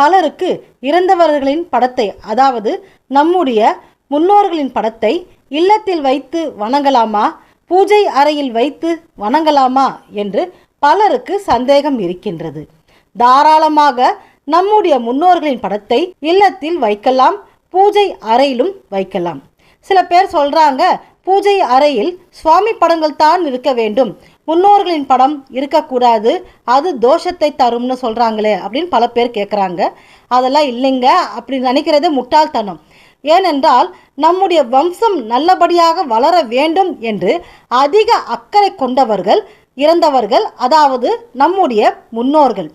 பலருக்கு இறந்தவர்களின் படத்தை அதாவது நம்முடைய முன்னோர்களின் படத்தை இல்லத்தில் வைத்து வணங்கலாமா? பூஜை அறையில் வைத்து வணங்கலாமா? என்று பலருக்கு சந்தேகம் இருக்கின்றது. தாராளமாக நம்முடைய முன்னோர்களின் படத்தை இல்லத்தில் வைக்கலாம் பூஜை அறையிலும் வைக்கலாம். சில பேர் சொல்கிறாங்க பூஜை அறையில் சுவாமி படங்கள் தான் இருக்க வேண்டும். முன்னோர்களின் படம் இருக்கக்கூடாது. அது தோஷத்தை தரும்னு சொல்கிறாங்களே அப்படின்னு பல பேர் கேட்குறாங்க அதெல்லாம் இல்லைங்க அப்படி நினைக்கிறது முட்டாள்தனம். ஏனென்றால் நம்முடைய வம்சம் நல்லபடியாக வளர வேண்டும் என்று அதிக அக்கறை கொண்டவர்கள் இறந்தவர்கள் அதாவது நம்முடைய முன்னோர்கள்.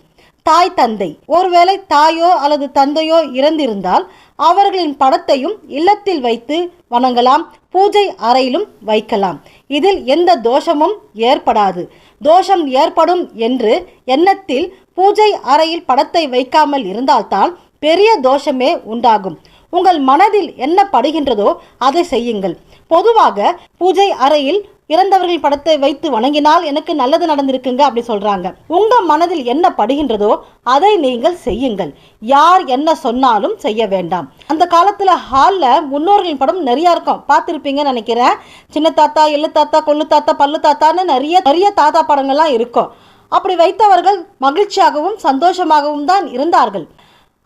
தாய் தந்தை. ஒருவேளை தாயோ அல்லது தந்தையோ இறந்திருந்தால் அவர்களின் படத்தையும் இல்லத்தில் வைத்து வணங்கலாம். பூஜை அறையிலும் வைக்கலாம். இதில் எந்த தோஷமும் ஏற்படாது. தோஷம் ஏற்படும் என்று எண்ணத்தில் பூஜை அறையில் படத்தை வைக்காமல் இருந்தால்தான் பெரிய தோஷமே உண்டாகும். உங்கள் மனதில் என்ன படுகின்றதோ அதை செய்யுங்கள். பொதுவாக பூஜை அறையில் இறந்தவர்கள் படத்தை வைத்து வணங்கினால் எனக்கு நல்லது நடந்திருக்குங்க அப்படி சொல்றாங்க. உங்க மனதில் என்ன படுகின்றதோ அதை நீங்கள் செய்யுங்கள். யார் என்ன சொன்னாலும் செய்ய வேண்டாம். அந்த காலத்துல ஹால்ல முன்னோர்களின் படம் நிறைய இருக்கும். பார்த்துருப்பீங்கன்னு நினைக்கிறேன். சின்ன தாத்தா எள்ளு தாத்தா கொள்ளு தாத்தா பல்லு தாத்தான்னு நிறைய நிறைய தாத்தா படங்கள்லாம் இருக்கும். அப்படி வைத்தவர்கள் மகிழ்ச்சியாகவும் சந்தோஷமாகவும் தான் இருந்தார்கள்.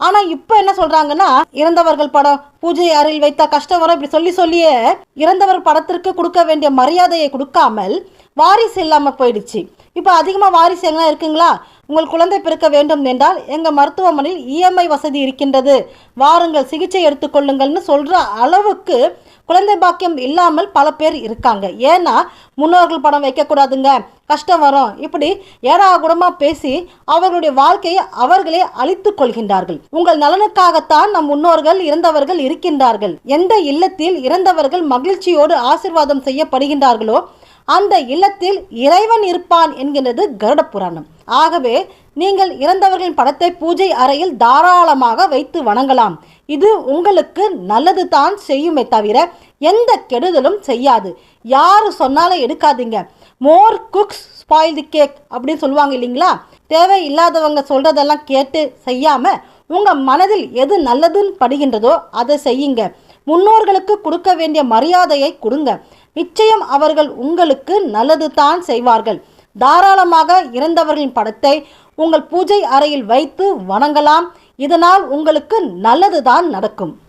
ஆனா இப்போ என்ன சொல்றாங்கன்னா இறந்தவர்கள் படம் பூஜை அறையில் வைத்த கஷ்டம் வரும் இப்படி சொல்லி சொல்லியே இறந்தவர் படத்திற்கு கொடுக்க வேண்டிய மரியாதையை கொடுக்காமல் வாரிசு இல்லாமல் போயிடுச்சு. இப்போ அதிகமாக வாரிசு எங்கன்னா இருக்குங்களா? உங்கள் குழந்தை பிறக்க வேண்டும் என்றால் எங்கள் மருத்துவமனையில் இஎம்ஐ வசதி இருக்கின்றது. வாருங்கள் சிகிச்சை எடுத்துக்கொள்ளுங்கள்னு சொல்கிற அளவுக்கு குழந்தை பாக்கியம் இல்லாமல் பல பேர் இருக்காங்க. ஏன்னா முன்னோர்கள் படம் வைக்கக்கூடாதுங்க. கஷ்டம் வரும். இப்படி ஏடாகுடமாக பேசி அவர்களுடைய வாழ்க்கையை அவர்களே அழித்துக் கொள்கின்றார்கள். உங்கள் நலனுக்காகத்தான் நம் முன்னோர்கள் இறந்தவர்கள் இருக்கின்றார்கள். எந்த இல்லத்தில் இறந்தவர்கள் மகிழ்ச்சியோடு ஆசிர்வாதம் செய்யப்படுகின்றார்களோ அந்த இல்லத்தில் இறைவன் இருப்பான் என்கின்றது கருட புராணம். ஆகவே நீங்கள் இறந்தவர்களின் படத்தை பூஜை அறையில் தாராளமாக வைத்து வணங்கலாம். இது உங்களுக்கு நல்லது தான் செய்யுமே தவிர எந்த கெடுதலும் செய்யாது. யார் சொன்னாலும் எடுக்காதீங்க. More cooks spoil the cake அப்படின்னு சொல்லுவாங்க இல்லைங்களா? தேவை இல்லாதவங்க சொல்றதெல்லாம் கேட்டு செய்யாம உங்க மனதில் எது நல்லதுன்னு படுகின்றதோ அதை செய்யுங்க. முன்னோர்களுக்கு கொடுக்க வேண்டிய மரியாதையை கொடுங்க. நிச்சயம் அவர்கள் உங்களுக்கு நல்லது தான் செய்வார்கள். தாராளமாக இறந்தவர்களின் படத்தை உங்கள் பூஜை அறையில் வைத்து வணங்கலாம். இதனால் உங்களுக்கு நல்லதுதான் நடக்கும்.